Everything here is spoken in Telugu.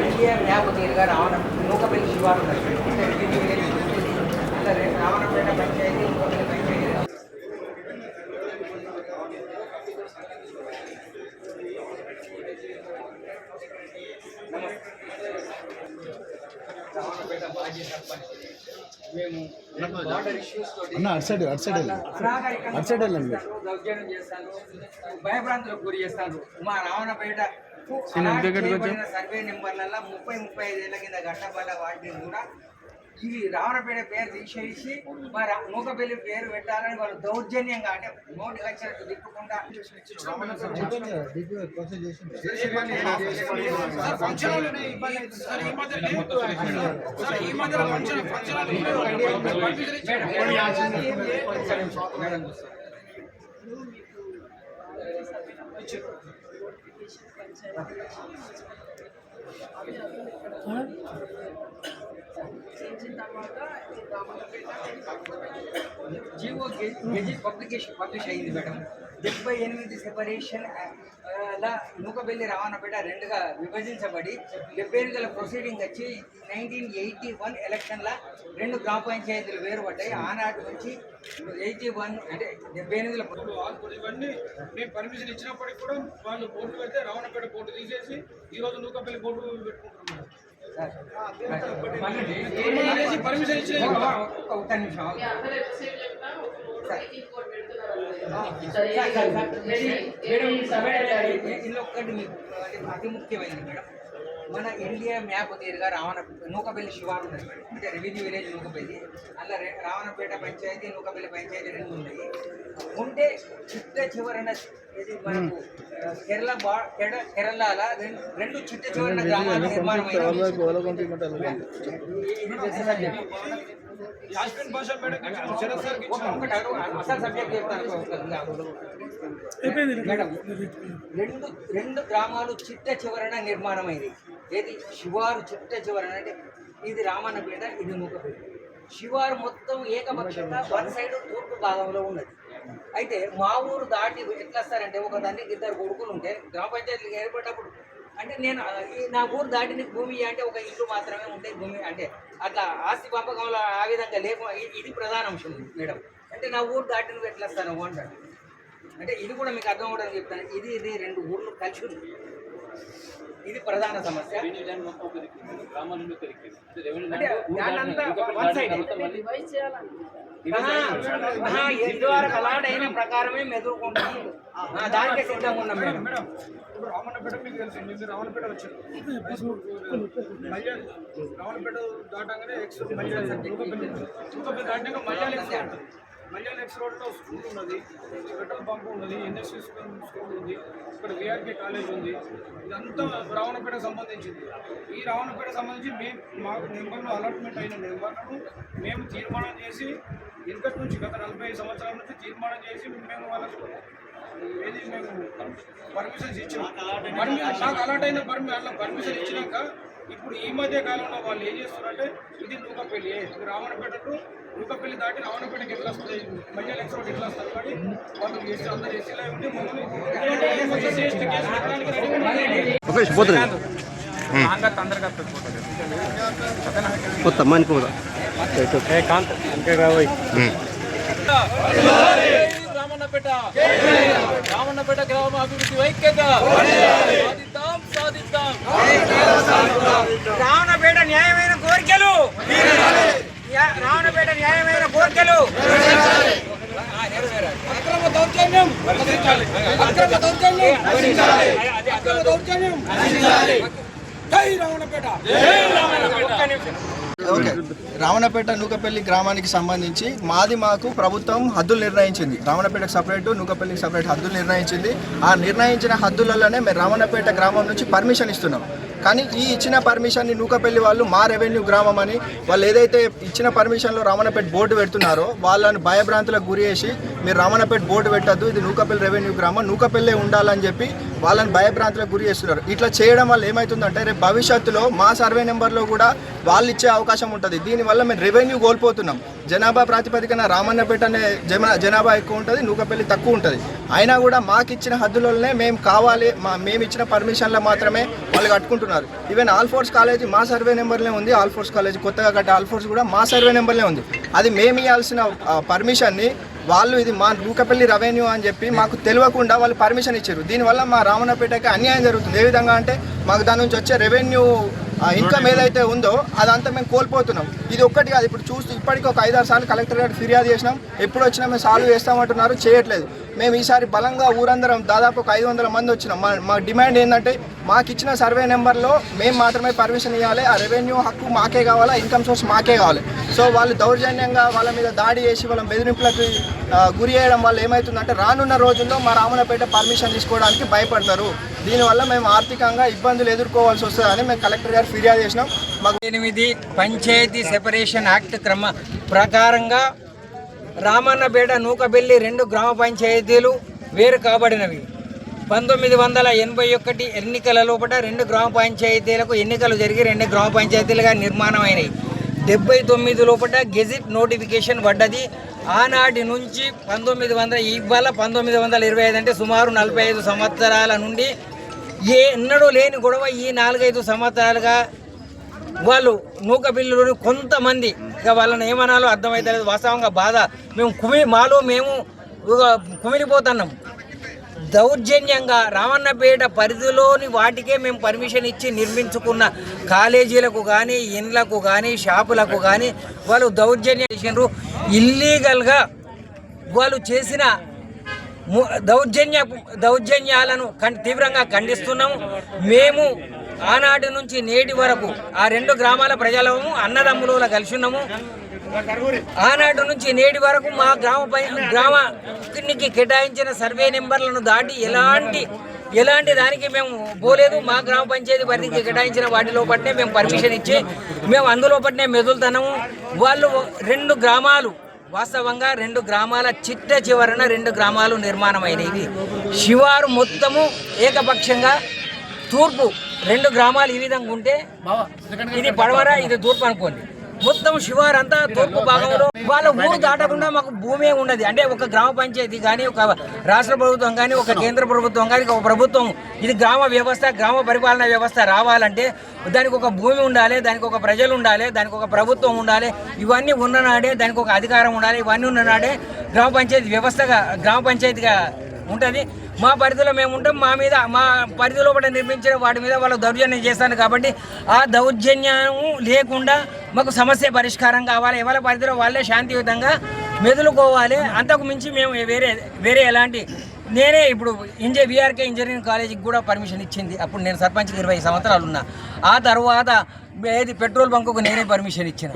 ఇండియా మ్యాప్ తీరుగా రావణ నూకపల్లి శివారు రావణపేట పంచాయతీ నూకపల్లి పంచాయతీ రావణపేట మాజీ సర్పంచ్ మేము ఇష్యూస్ అన్న అటు సైడ్ అటు సైడ్ అటు సైడ్ వెళ్ళండి దౌర్జన్యం చేస్తాను. భయభ్రాంతులకు గురి చేస్తాను. మా రావణపేట చేయబడిన సర్వే నెంబర్లలో ముప్పై ముప్పై ఐదు ఏళ్ళ కింద గట్టబడ్డ వాటిని కూడా ఇవి రావణపేట పేరు తీసేసి మా రా- మూకపల్లి పేరు పెట్టాలని వాళ్ళు దౌర్జన్యంగా అంటే నోటి వచ్చినట్టు తిప్పుకుంటా మేడం చూస్తారు. జీవో గెజిట్ పబ్లికేషన్ పబ్లిష్ అయింది మేడం. డెబ్బై ఎనిమిది సెపరేషన్ లా నూకబెల్లి రావణపేట రెండుగా విభజించబడి డెబ్బై ఎనిమిదిల ప్రొసీడింగ్ వచ్చి నైన్టీన్ ఎయిటీ వన్ ఎలక్షన్ల రెండు గ్రామ పంచాయతీలు వేరుపడ్డాయి. ఆనాటి నుంచి ఎయిటీ వన్ అంటే డెబ్బై ఎనిమిదిలో ఇవన్నీ మేము పర్మిషన్ ఇచ్చినప్పటికి కూడా వాళ్ళు బోర్డు పెడితే రావణపేట బోర్డు తీసేసి ఈ రోజు నూకపల్లి బోర్డు పెట్టుకుంటున్నారు. పర్మిషన్ ఇచ్చిన ఒక్క ఒక్క నిమిషం. ఇందులో ఒక్కటి మీకు అతి ముఖ్యమైనది మేడం మన ఇండియా మ్యాప్ తీరుగా రావణ నూకపల్లి శివారు ఉన్నది మేడం అంటే రెవెన్యూ విలేజ్ నూకపల్లి అలా రావణపేట పంచాయతీ నూకపల్లి పంచాయతీ రెండు ఉన్నాయి ఉంటే చిట్ట చివరన ఇది మనకు కేరళ బా కేరళ రెండు చిట్ట చివరన గ్రామాలు నిర్మాణం యాస్మిన్ మేడం రెండు రెండు గ్రామాలు చిట్ట చివరన నిర్మాణమైంది. ఏది? శివారు చిట్ట చివరన అంటే ఇది రామన్నపేట ఇది నూకపేట శివారు మొత్తం ఏకపక్షంగా వన్ సైడ్ తూర్పు భాగంలో ఉన్నది. అయితే మా ఊరు దాటి ఎట్లా వస్తారంటే ఒక తండ్రికి ఇద్దరు కొడుకులు ఉంటే గ్రామ పంచాయతీలు ఏర్పడినప్పుడు అంటే నేను నా ఊరు దాటిన భూమి అంటే ఒక ఇల్లు మాత్రమే ఉంటాయి భూమి అంటే అట్లా ఆస్తి పంపకంలో ఆ విధంగా లేకుండా ఇది ప్రధాన అంశం మేడం. అంటే నా ఊరు దాటిన ఎట్లా వస్తాను అంటే ఇది కూడా మీకు అర్థం అవ్వడానికి చెప్తాను. ఇది ఇది రెండు ఊర్లు కలిసి ఉంది. ఇది ప్రధాన సమస్య. అంటే దాన్నంతా వన్ సైడ్ ఎదువారకు అలాంటి అయిన ప్రకారమే మెదురుకుంటాం ఆ, దానికే సిద్ధంగా ఉన్నాం మేడం. ఇప్పుడు రామన్నపేట మీకు తెలుసు మీరు రావణపేట వచ్చారు రావణపేట దాటంగానే ఎక్స్ మల్యాల నూకపల్లి నూకపల్లి దాటినాక మల్యాల ఎక్స్ రోడ్ రోడ్లో స్కూల్ ఉన్నది పెట్రోల్ పంప్ ఉన్నది ఎన్ఎస్సి స్కూల్ ఉంది ఇక్కడ విఆర్కే కాలేజ్ ఉంది. ఇదంతా రావణపేట సంబంధించింది. ఈ రావణపేట సంబంధించి మేము మాకు నెంబర్లు అలాట్మెంట్ అయిన నెంబర్లను మేము తీర్మానం చేసి వెనుకటి నుంచి గత నలభై సంవత్సరాల నుంచి తీర్మానం చేసి మేము వాళ్ళకు ఏది మేము పర్మిషన్స్ ఇచ్చాం పర్మిషన్ నాకు అలాట్ అయిన పర్మి అలా పర్మిషన్ ఇచ్చినాక ఇప్పుడు ఈ మధ్య కాలంలో వాళ్ళు ఏం చేస్తున్నారంటే ఇది నూకపల్లి రావణపేటకు నూకపల్లి దాటి రావణపేటకి ఎట్లా వస్తుంది మధ్య లెక్స్ రోడ్ ఎట్లా వస్తారు? కానీ వాళ్ళు చేసి అందరూ చేసేలా ఉంటే ఎస్సీ. మొత్తం మనిపోదా రామన్నపేట రామన్నపేట గ్రామ అభివృద్ధి ఐక్యత. సాధిద్దాం సాధిద్దాం. రావణపేట న్యాయమైన కోరికలు. రావణపేట న్యాయమైన కోరికలు. అక్రమ దౌర్జన్యం. అక్రమ దౌర్జన్యం. అక్రమ దౌర్జన్యం. జై రావణపేట. ఒక్క నిమిషం ఓకే. రావణపేట నూకపల్లి గ్రామానికి సంబంధించి మాది మాకు ప్రభుత్వం హద్దులు నిర్ణయించింది. రావణపేటకు సపరేట్ నూకపల్లికి సపరేట్ హద్దులు నిర్ణయించింది. ఆ నిర్ణయించిన హద్దులలోనే మేము రావణపేట గ్రామం నుంచి పర్మిషన్ ఇస్తున్నాం. కానీ ఈ ఇచ్చిన పర్మిషన్ని నూకపల్లి వాళ్ళు మా రెవెన్యూ గ్రామం అని వాళ్ళు ఏదైతే ఇచ్చిన పర్మిషన్లో రావణపేట బోర్డు పెడుతున్నారో వాళ్ళని భయభ్రాంతులకు గురి చేసి మీరు రావణపేట బోర్డు పెట్టద్దు ఇది నూకపల్లి రెవెన్యూ గ్రామం నూకపల్లె ఉండాలని చెప్పి వాళ్ళని భయభ్రాంతులకు గురి చేస్తున్నారు. ఇట్లా చేయడం వల్ల ఏమవుతుందంటే రేపు భవిష్యత్తులో మా సర్వే నెంబర్లో కూడా వాళ్ళు ఇచ్చే అవకాశం ఉంటుంది. దీనివల్ల మేము రెవెన్యూ కోల్పోతున్నాం. జనాభా ప్రాతిపదికన రామన్నపేట అనే జమ జనాభా ఎక్కువ ఉంటుంది నూకపల్లి తక్కువ ఉంటుంది. అయినా కూడా మాకు ఇచ్చిన హద్దులలోనే మేము కావాలి మా మేము ఇచ్చిన పర్మిషన్లో మాత్రమే వాళ్ళు కట్టుకుంటున్నారు. ఈవెన్ ఆల్ఫోర్స్ కాలేజీ కాలేజ్ మా సర్వే నెంబర్లే ఉంది. ఆల్ఫోర్స్ కాలేజ్ కొత్తగా కట్టే ఆల్ఫోర్స్ కూడా మా సర్వే నెంబర్లే ఉంది. అది మేము ఇవ్వాల్సిన పర్మిషన్ని వాళ్ళు ఇది మా రూకపల్లి రెవెన్యూ అని చెప్పి మాకు తెలియకుండా వాళ్ళు పర్మిషన్ ఇచ్చారు. దీనివల్ల మా రామన్నపేటకి అన్యాయం జరుగుతుంది. ఏ విధంగా అంటే మాకు దాని నుంచి వచ్చే రెవెన్యూ ఇన్కమ్ ఏదైతే ఉందో అదంతా మేము కోల్పోతున్నాం. ఇది ఒక్కటి కాదు. ఇప్పుడు చూస్తూ ఇప్పటికీ ఒక ఐదారు సార్లు కలెక్టర్ గారు ఫిర్యాదు చేసినాం. ఎప్పుడు వచ్చినా మేము సాల్వ్ చేస్తామంటున్నారు. చేయట్లేదు. మేము ఈసారి బలంగా ఊరందరం దాదాపు ఒక ఐదు వందల మంది వచ్చినాం. మా మా డిమాండ్ ఏంటంటే మాకు ఇచ్చిన సర్వే నెంబర్లో మేము మాత్రమే పర్మిషన్ ఇవ్వాలి ఆ రెవెన్యూ హక్కు మాకే కావాలా ఇన్కమ్ సోర్స్ మాకే కావాలి. సో వాళ్ళు దౌర్జన్యంగా వాళ్ళ మీద దాడి చేసి వాళ్ళ బెదిరింపులకు గురి చేయడం వల్ల ఏమవుతుందంటే రానున్న రోజుల్లో మా రామనపేట పర్మిషన్ తీసుకోవడానికి భయపడతారు. దీనివల్ల మేము ఆర్థికంగా ఇబ్బందులు ఎదుర్కోవాల్సి వస్తుందని మేము కలెక్టర్ గారు ఫిర్యాదు చేసినాం. మాకు ఎనిమిది పంచాయతీ సెపరేషన్ యాక్ట్ క్రమ ప్రకారంగా రామన్నపేట నూకబెల్లి రెండు గ్రామ పంచాయతీలు వేరు కాబడినవి. పంతొమ్మిది వందల ఎనభై ఒకటి ఎన్నికల లోపల రెండు గ్రామ పంచాయతీలకు ఎన్నికలు జరిగి రెండు గ్రామ పంచాయతీలుగా నిర్మాణమైనవి డెబ్బై తొమ్మిది లోపల గెజిట్ నోటిఫికేషన్ పడ్డది. ఆనాటి నుంచి పంతొమ్మిది వందల ఇవాళ పంతొమ్మిది వందల ఇరవై ఐదు అంటే సుమారు నలభై ఐదు సంవత్సరాల నుండి ఏ ఎన్నడూ లేని గొడవ ఈ నాలుగైదు సంవత్సరాలుగా వాళ్ళు మూక బిల్లులు కొంతమంది. ఇక వాళ్ళని ఏమనాలో అర్థమవుతలేదు వాస్తవంగా బాధ. మేము కుమి మాలో మేము కుమిలిపోతున్నాం. దౌర్జన్యంగా రామన్నపేట పరిధిలోని వాటికే మేము పర్మిషన్ ఇచ్చి నిర్మించుకున్న కాలేజీలకు కానీ ఇండ్లకు కానీ షాపులకు కానీ వాళ్ళు దౌర్జన్యం చేసినారు ఇల్లీగల్గా వాళ్ళు చేసిన దౌర్జన్య దౌర్జన్యాలను కం తీవ్రంగా ఖండిస్తున్నాము మేము ఆనాటి నుంచి నేటి వరకు ఆ రెండు గ్రామాల ప్రజలము అన్నదమ్ముల కలిసి ఉన్నాము ఆనాటి నుంచి నేటి వరకు మా గ్రామ గ్రామ గ్రామానికి కేటాయించిన సర్వే నెంబర్లను దాటి ఎలాంటి ఎలాంటి దానికి మేము పోలేదు. మా గ్రామ పంచాయతీ పరిధికి కేటాయించిన వాటిలో పట్టే మేము పర్మిషన్ ఇచ్చి మేము అందులో పట్టినే మెదులుతున్నాము. వాళ్ళు రెండు గ్రామాలు వాస్తవంగా రెండు గ్రామాల చిట్ట చివరన రెండు గ్రామాలు నిర్మాణమైనవి. శివారు మొత్తము ఏకపక్షంగా తూర్పు రెండు గ్రామాలు ఈ విధంగా ఉంటే ఇది పడవర ఇది తూర్పు అనుకోండి. మొత్తం శివారు అంతా తూర్పు భాగంలో. వాళ్ళ ఊరు దాటకుండా మాకు భూమి ఉండదు. అంటే ఒక గ్రామ పంచాయతీ కానీ ఒక రాష్ట్ర ప్రభుత్వం కానీ ఒక కేంద్ర ప్రభుత్వం కానీ ఒక ప్రభుత్వం ఇది గ్రామ వ్యవస్థ గ్రామ పరిపాలన వ్యవస్థ రావాలంటే దానికి ఒక భూమి ఉండాలి దానికి ఒక ప్రజలు ఉండాలి దానికి ఒక ప్రభుత్వం ఉండాలి. ఇవన్నీ ఉన్ననాడే దానికి ఒక అధికారం ఉండాలి. ఇవన్నీ ఉన్ననాడే గ్రామ పంచాయతీ వ్యవస్థగా గ్రామ పంచాయతీగా ఉంటుంది. మా పరిధిలో మేము ఉంటాం. మా మీద మా పరిధిలో కూడా నిర్మించిన వాటి మీద వాళ్ళు దౌర్జన్యం చేస్తాను కాబట్టి ఆ దౌర్జన్యం లేకుండా మాకు సమస్య పరిష్కారం కావాలి. ఎవరి పరిధిలో వాళ్ళే శాంతియుతంగా మెదులుకోవాలి. అంతకు మించి మేము వేరే వేరే ఎలాంటి నేనే ఇప్పుడు ఇంజే బీఆర్కే ఇంజనీరింగ్ కాలేజీకి కూడా పర్మిషన్ ఇచ్చింది. అప్పుడు నేను సర్పంచ్కి ఇరవై సంవత్సరాలు ఉన్నా. ఆ తర్వాత ఏది పెట్రోల్ బంకుకు నేనే పర్మిషన్ ఇచ్చాను.